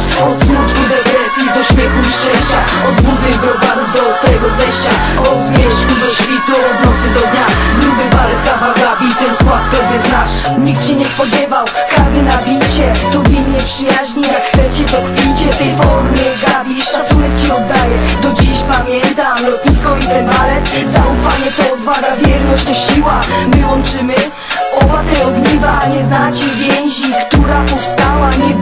znasz Od smutku, depresji do śmiechu i szczęścia Od wody browarów do ostrego zejścia Od zmierzchu do świtu, od nocy do dnia. Gruby balet, kawa, gabi, ten skład pewnie znasz. Nikt się nie spodziewał, kawy na bicie To w imię przyjaźni, jak chcecie to kpicie. Tej formie gabi, szacunek ci oddaję Do dziś pamiętam lotnisko i ten balet. Zaufanie to odwaga, wierność to siła. My łączymy oba te ogniwa Nie znacie więzi, która powstała Nie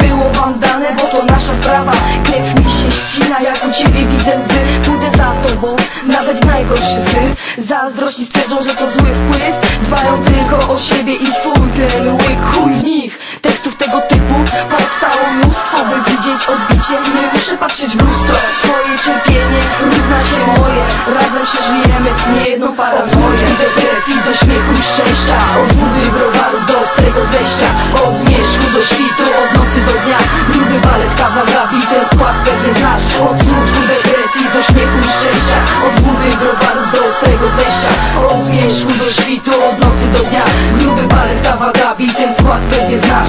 łzy Pójdę za tobą, nawet w najgorszy syf. Zazdrośni stwierdzą, że to zły wpływ. Dbają tylko o siebie i swój tlen łyk Chuj w nich, tekstów tego typu Powstało mnóstwo, by widzieć odbicie. Nie muszę patrzeć w lustro. Twoje cierpienie równa się moje. Razem przeżyjemy niejedną paranoję Od depresji do śmiechu i szczęścia Od wody i browarów do ostrego zejścia. Od zmierzchu do świtu, od nocy do dnia. Gruby balet, kawa, gabi, ten skład pewnie znasz. Od do dnia. Gruby balet, kawa, gabi, ten skład pewnie znasz.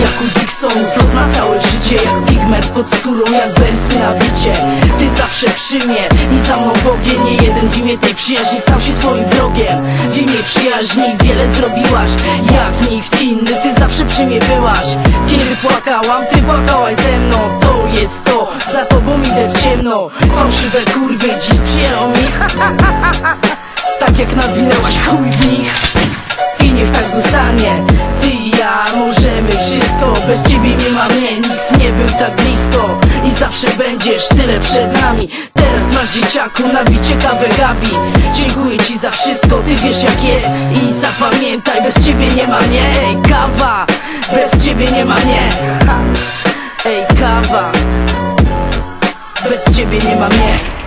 Jak u Dixon, flot na całe życie. Jak pigment pod skórą, jak wersy na bicie. Ty zawsze przy mnie i za mną w ogień. Nie jeden w imię tej przyjaźni stał się twoim wrogiem. W imię przyjaźni wiele zrobiłaś. Jak nikt inny, ty zawsze przy mnie byłaś. Kiedy płakałam, ty płakałaś ze mną. To jest to, za tobą idę w ciemno. Fałszywe kurwy dziś sprzyjają mi Tak jak nawinęłaś chuj w nich zostanie. Ty i ja możemy wszystko Bez ciebie nie ma mnie, nikt nie był tak blisko. I zawsze będziesz tyle przed nami. Teraz masz dzieciaku, nabicie kawę Gabi. Dziękuję ci za wszystko, ty wiesz jak jest. I zapamiętaj, bez ciebie nie ma mnie. Ej, kawa, bez ciebie nie ma mnie. Ha. Ej, kawa Bez ciebie nie ma mnie